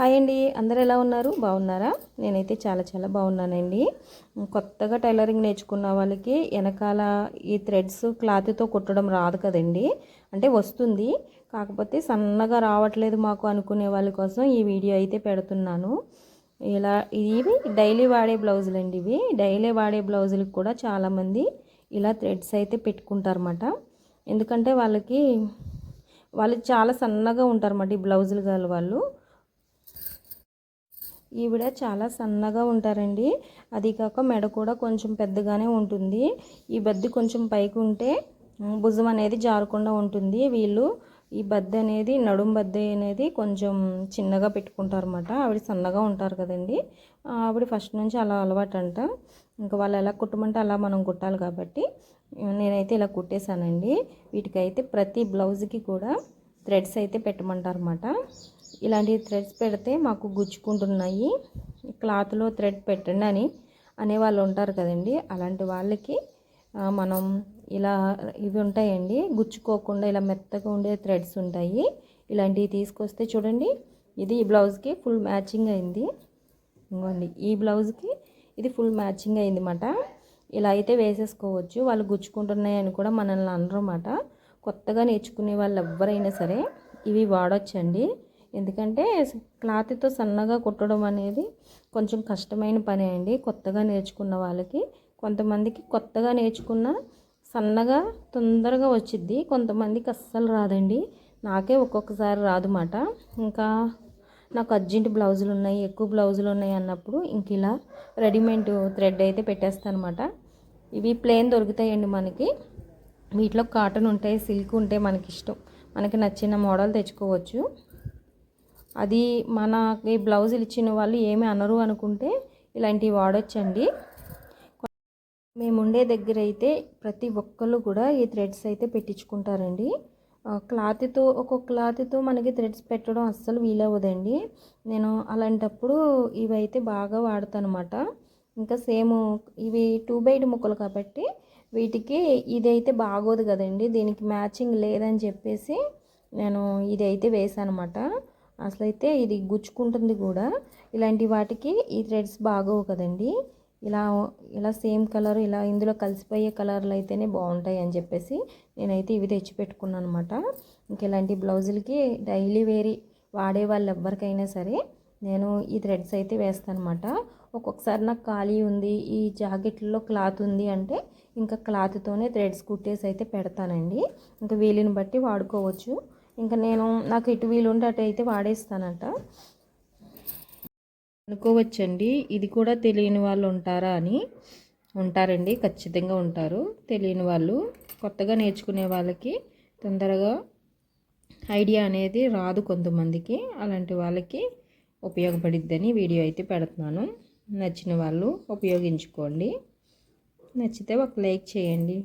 Hi అండి. అందరు ఎలా ఉన్నారు? బాగున్నారా? నేనైతే చాలా చాలా బాగున్నానండి. కొత్తగా టైలరింగ్ నేర్చుకున్న వాళ్ళకి వెనకాల ఈ థ్రెడ్స్ క్లాత్తో కుట్టడం రాదు కదండి. అంటే వస్తుంది. కాకపోతే సన్నగా రావట్లేదు మాకు అనుకునే వాళ్ళ కోసం ఈ వీడియో అయితే పెడుతున్నాను. ఇలా ఇవి డైలీ వాడే బ్లౌజులు అండి ఇవి. డైలీ వాడే బ్లౌజులకు కూడా చాలామంది ఇలా థ్రెడ్స్ అయితే పెట్టుకుంటారన్నమాట. ఎందుకంటే వాళ్ళకి వాళ్ళు చాలా సన్నగా ఉంటారన్నమాట ఈ బ్లౌజులు గల వాళ్ళు. ఈవిడ చాలా సన్నగా ఉంటారండి. అది కాక మెడ కూడా కొంచెం పెద్దగానే ఉంటుంది. ఈ బద్ది కొంచెం పైకి ఉంటే భుజం అనేది జారకుండా ఉంటుంది. వీళ్ళు ఈ బద్ద అనేది నడుం బద్ద అనేది కొంచెం చిన్నగా పెట్టుకుంటారు అనమాట ఆవిడ సన్నగా ఉంటారు కదండి. ఆవిడ ఫస్ట్ నుంచి అలా అలవాటు అంట ఇంకా వాళ్ళు ఎలా కుట్టమంటే అలా మనం కుట్టాలి కాబట్టి నేనైతే ఇలా కుట్టేశానండి. వీటికైతే ప్రతి బ్లౌజ్కి కూడా థ్రెడ్స్ అయితే పెట్టమంటారన్నమాట. ఇలాంటి థ్రెడ్స్ పెడితే మాకు గుచ్చుకుంటున్నాయి. క్లాత్లో థ్రెడ్ పెట్టండి అని అనేవాళ్ళు ఉంటారు కదండి. అలాంటి వాళ్ళకి మనం ఇలా ఇవి ఉంటాయండి. గుచ్చుకోకుండా ఇలా మెత్తగా ఉండే థ్రెడ్స్ ఉంటాయి. ఇలాంటివి తీసుకొస్తే చూడండి ఇది ఈ బ్లౌజ్కి ఫుల్ మ్యాచింగ్ అయింది. ఇంకోండి ఈ బ్లౌజ్కి ఇది ఫుల్ మ్యాచింగ్ అయింది అనమాట ఇలా అయితే వేసేసుకోవచ్చు. వాళ్ళు గుచ్చుకుంటున్నాయని కూడా మనల్ని అనరమాట కొత్తగా నేర్చుకునే వాళ్ళు ఎవరైనా సరే ఇవి వాడచ్చండి. ఎందుకంటే క్లాత్తో సన్నగా కుట్టడం అనేది కొంచెం కష్టమైన పని అండి. కొత్తగా నేర్చుకున్న వాళ్ళకి కొంతమందికి కొత్తగా నేర్చుకున్న సన్నగా తొందరగా వచ్చిద్ది. కొంతమందికి అస్సలు రాదండి. నాకే ఒక్కొక్కసారి రాదుమాట. ఇంకా నాకు అర్జెంట్ బ్లౌజులు ఉన్నాయి ఎక్కువ బ్లౌజులు ఉన్నాయి అన్నప్పుడు ఇంక ఇలా రెడీమేడ్ థ్రెడ్ అయితే పెట్టేస్తాను అనమాట ఇవి ప్లేన్ దొరుకుతాయండి మనకి. వీటిలో కాటన్ ఉంటాయి సిల్క్ ఉంటాయి మనకి ఇష్టం మనకి నచ్చిన మోడల్ తెచ్చుకోవచ్చు. అది మనకి బ్లౌజులు ఇచ్చిన వాళ్ళు ఏమి అనరు అనుకుంటే ఇలాంటివి వాడచ్చండి. మేము ఉండే దగ్గర అయితే ప్రతి ఒక్కళ్ళు కూడా ఈ థ్రెడ్స్ అయితే పెట్టించుకుంటారండి. క్లాత్తో ఒక్కొక్క క్లాత్తో మనకి థ్రెడ్స్ పెట్టడం అస్సలు వీలవ్వదండి. నేను అలాంటప్పుడు ఇవి అయితే బాగా వాడతాను అనమాట ఇంకా సేమ్ ఇవి టూ బైడ్ ముక్కలు కాబట్టి వీటికి ఇదైతే బాగోదు కదండి. దీనికి మ్యాచింగ్ లేదని చెప్పేసి నేను ఇది అయితే వేసాను అనమాట అసలు అయితే ఇది గుచ్చుకుంటుంది కూడా. ఇలాంటి వాటికి ఈ థ్రెడ్స్ బాగోవు కదండి. ఇలా ఇలా సేమ్ కలర్ ఇలా ఇందులో కలిసిపోయే కలర్లు అయితేనే బాగుంటాయి అని చెప్పేసి నేనైతే ఇవి తెచ్చి పెట్టుకున్నాను అనమాట ఇంక ఇలాంటి బ్లౌజులకి డైలీ వేరీ వాడే వాళ్ళు ఎవరికైనా సరే నేను ఈ థ్రెడ్స్ అయితే వేస్తాను అనమాట ఒక్కొక్కసారి నాకు ఖాళీ ఉంది ఈ జాకెట్లో క్లాత్ ఉంది అంటే ఇంకా క్లాత్తోనే థ్రెడ్స్ కుట్టేసి అయితే పెడతానండి. ఇంకా వీలుని బట్టి వాడుకోవచ్చు. ఇంకా నేను నాకు ఇటు వీలుంటే అటు అయితే వాడేస్తానంట. అనుకోవచ్చండి. ఇది కూడా తెలియని వాళ్ళు ఉంటారా అని. ఉంటారండి ఖచ్చితంగా ఉంటారు. తెలియని వాళ్ళు. కొత్తగా నేర్చుకునే వాళ్ళకి తొందరగా ఐడియా అనేది రాదు కొంతమందికి. అలాంటి వాళ్ళకి ఉపయోగపడిద్దని వీడియో అయితే పెడుతున్నాను. నచ్చిన వాళ్ళు ఉపయోగించుకోండి. నచ్చితే ఒక లైక్ చేయండి.